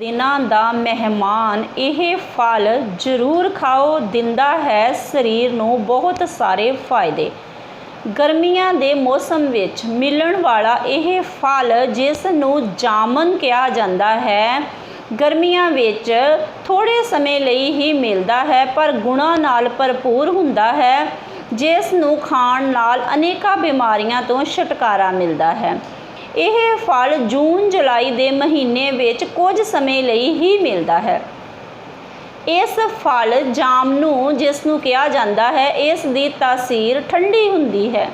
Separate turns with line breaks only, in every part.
ਦਿਨਾਂ ਦਾ ਮਹਿਮਾਨ, ਇਹ ਫਲ ਜ਼ਰੂਰ ਖਾਓ, ਦਿੰਦਾ ਹੈ ਸਰੀਰ ਨੂੰ ਬਹੁਤ ਸਾਰੇ ਫਾਇਦੇ। ਗਰਮੀਆਂ ਦੇ ਮੌਸਮ ਵਿੱਚ ਮਿਲਣ ਵਾਲਾ ਇਹ ਫਲ ਜਿਸ ਨੂੰ ਜਾਮਨ ਕਿਹਾ ਜਾਂਦਾ ਹੈ, ਗਰਮੀਆਂ ਵਿੱਚ ਥੋੜੇ ਸਮੇਂ ਲਈ ਹੀ ਮਿਲਦਾ ਹੈ, ਪਰ ਗੁਣਾਂ ਨਾਲ ਭਰਪੂਰ ਹੁੰਦਾ ਹੈ, ਜਿਸ ਨੂੰ ਖਾਣ ਨਾਲ ਅਨੇਕਾਂ ਬਿਮਾਰੀਆਂ ਤੋਂ ਛੁਟਕਾਰਾ ਮਿਲਦਾ ਹੈ। ਇਹ ਫਲ ਜੂਨ, ਜੁਲਾਈ ਦੇ ਮਹੀਨੇ ਵਿੱਚ ਕੁਝ ਸਮੇਂ ਲਈ ਹੀ ਮਿਲਦਾ ਹੈ। ਇਸ ਫਲ ਜਾਮ ਜਿਸ ਨੂੰ ਕਿਹਾ ਜਾਂਦਾ ਹੈ, ਇਸ ਦੀ ਤਾਸੀਰ ਠੰਡੀ ਹੁੰਦੀ ਹੈ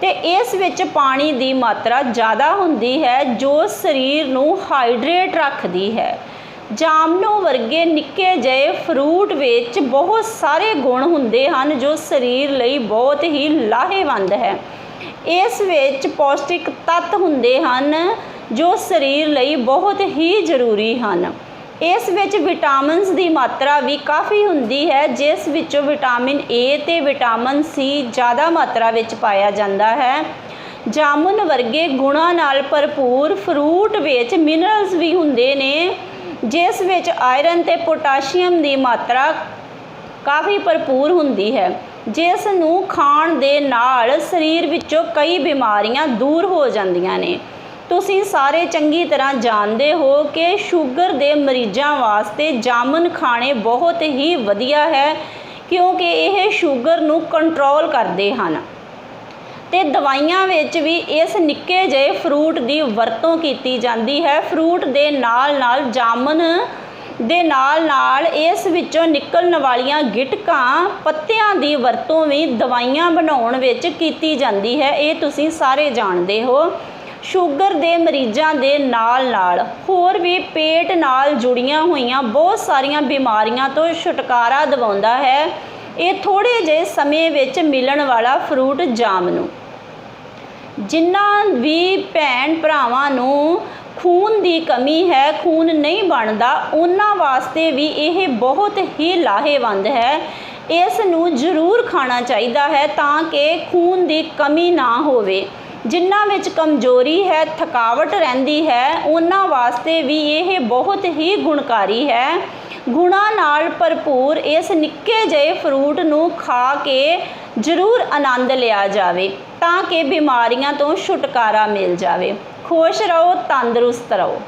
ਤੇ ਇਸ ਵਿੱਚ ਪਾਣੀ ਦੀ ਮਾਤਰਾ ਜ਼ਿਆਦਾ ਹੁੰਦੀ ਹੈ, ਜੋ ਸਰੀਰ ਨੂੰ ਹਾਈਡਰੇਟ ਰੱਖਦੀ ਹੈ। ਜਾਮਨੂ ਵਰਗੇ ਨਿੱਕੇ ਜਿਹੇ ਫਰੂਟ ਵਿੱਚ ਬਹੁਤ ਸਾਰੇ ਗੁਣ ਹੁੰਦੇ ਹਨ, ਜੋ ਸਰੀਰ ਲਈ ਬਹੁਤ ਹੀ ਲਾਹੇਵੰਦ ਹੈ। ਇਸ ਵਿੱਚ ਪੌਸ਼ਟਿਕ ਤੱਤ ਹੁੰਦੇ ਹਨ ਜੋ ਸਰੀਰ ਲਈ ਬਹੁਤ ਹੀ ਜ਼ਰੂਰੀ ਹਨ। ਇਸ ਵਿੱਚ ਵਿਟਾਮਿਨਸ ਦੀ ਮਾਤਰਾ ਵੀ ਕਾਫੀ ਹੁੰਦੀ ਹੈ, ਜਿਸ ਵਿੱਚੋਂ ਵਿਟਾਮਿਨ ਏ ਤੇ ਵਿਟਾਮਿਨ ਸੀ ਜ਼ਿਆਦਾ ਮਾਤਰਾ ਵਿੱਚ ਪਾਇਆ ਜਾਂਦਾ ਹੈ। ਜਾਮੁਨ ਵਰਗੇ ਗੁਣਾਂ ਨਾਲ ਭਰਪੂਰ ਫਰੂਟ ਵਿੱਚ ਮਿਨਰਲਸ ਵੀ ਹੁੰਦੇ ਨੇ, ਜਿਸ ਵਿੱਚ ਆਇਰਨ ਤੇ ਪੋਟਾਸ਼ੀਅਮ ਦੀ ਮਾਤਰਾ ਕਾਫੀ ਭਰਪੂਰ ਹੁੰਦੀ ਹੈ। ਜਿਸ ਨੂੰ ਖਾਣ ਦੇ ਨਾਲ ਸਰੀਰ ਵਿੱਚੋਂ ਕਈ ਬਿਮਾਰੀਆਂ ਦੂਰ ਹੋ ਜਾਂਦੀਆਂ ਨੇ, ਤੁਸੀਂ ਸਾਰੇ ਚੰਗੀ ਤਰ੍ਹਾਂ ਜਾਣਦੇ ਹੋ ਕਿ ਸ਼ੂਗਰ ਦੇ ਮਰੀਜ਼ਾਂ ਵਾਸਤੇ ਜਾਮਨ ਖਾਣੇ ਬਹੁਤ ਹੀ ਵਧੀਆ ਹੈ, ਕਿਉਂਕਿ ਇਹ ਸ਼ੂਗਰ ਨੂੰ ਕੰਟਰੋਲ ਕਰਦੇ ਹਨ। ਤੇ ਦਵਾਈਆਂ ਵਿੱਚ ਵੀ ਇਸ ਨਿੱਕੇ ਜਿਹੇ ਫਰੂਟ ਦੀ ਵਰਤੋਂ ਕੀਤੀ ਜਾਂਦੀ ਹੈ। ਫਰੂਟ ਦੇ ਨਾਲ ਨਾਲ ਜਾਮਨ ਦੇ ਨਾਲ ਨਾਲ ਇਸ ਵਿੱਚੋਂ ਨਿਕਲਣ ਵਾਲੀਆਂ ਗਿਟਕਾਂ ਪੱਤਿਆਂ ਦੀ ਵਰਤੋਂ ਵੀ ਦਵਾਈਆਂ ਬਣਾਉਣ ਵਿੱਚ ਕੀਤੀ ਜਾਂਦੀ ਹੈ। ਇਹ ਤੁਸੀਂ ਸਾਰੇ ਜਾਣਦੇ ਹੋ। ਸ਼ੂਗਰ ਦੇ ਮਰੀਜ਼ਾਂ ਦੇ ਨਾਲ ਨਾਲ ਹੋਰ ਵੀ ਪੇਟ ਨਾਲ ਜੁੜੀਆਂ ਹੋਈਆਂ ਬਹੁਤ ਸਾਰੀਆਂ ਬਿਮਾਰੀਆਂ ਤੋਂ ਛੁਟਕਾਰਾ ਦਿਵਾਉਂਦਾ ਹੈ। ਇਹ ਥੋੜੇ ਜਿਹੇ ਸਮੇਂ ਵਿੱਚ ਮਿਲਣ ਵਾਲਾ ਫਰੂਟ ਜਾਮਨੂ ਜਿਨ੍ਹਾਂ ਵੀ ਭੈਣ ਭਰਾਵਾਂ ਨੂੰ ਖੂਨ ਦੀ ਕਮੀ ਹੈ, ਖੂਨ ਨਹੀਂ ਬਣਦਾ, ਉਹਨਾਂ ਵਾਸਤੇ ਵੀ ਇਹ ਬਹੁਤ ਹੀ ਲਾਹੇਵੰਦ ਹੈ। ਇਸ ਨੂੰ ਜ਼ਰੂਰ ਖਾਣਾ ਚਾਹੀਦਾ ਹੈ ਤਾਂ ਕਿ ਖੂਨ ਦੀ ਕਮੀ ਨਾ ਹੋਵੇ। ਜਿਨ੍ਹਾਂ ਵਿੱਚ ਕਮਜ਼ੋਰੀ ਹੈ, ਥਕਾਵਟ ਰਹਿੰਦੀ ਹੈ, ਉਹਨਾਂ ਵਾਸਤੇ ਵੀ ਇਹ ਬਹੁਤ ਹੀ ਗੁਣਕਾਰੀ ਹੈ। ਗੁਣਾਂ ਨਾਲ ਭਰਪੂਰ ਇਸ ਨਿੱਕੇ ਜਿਹੇ ਫਰੂਟ ਨੂੰ ਖਾ ਕੇ ਜ਼ਰੂਰ ਆਨੰਦ ਲਿਆ ਜਾਵੇ, ਤਾਂ ਕਿ ਬਿਮਾਰੀਆਂ ਤੋਂ ਛੁਟਕਾਰਾ ਮਿਲ ਜਾਵੇ। ਖੁਸ਼ ਰਹੋ, ਤੰਦਰੁਸਤ ਰਹੋ।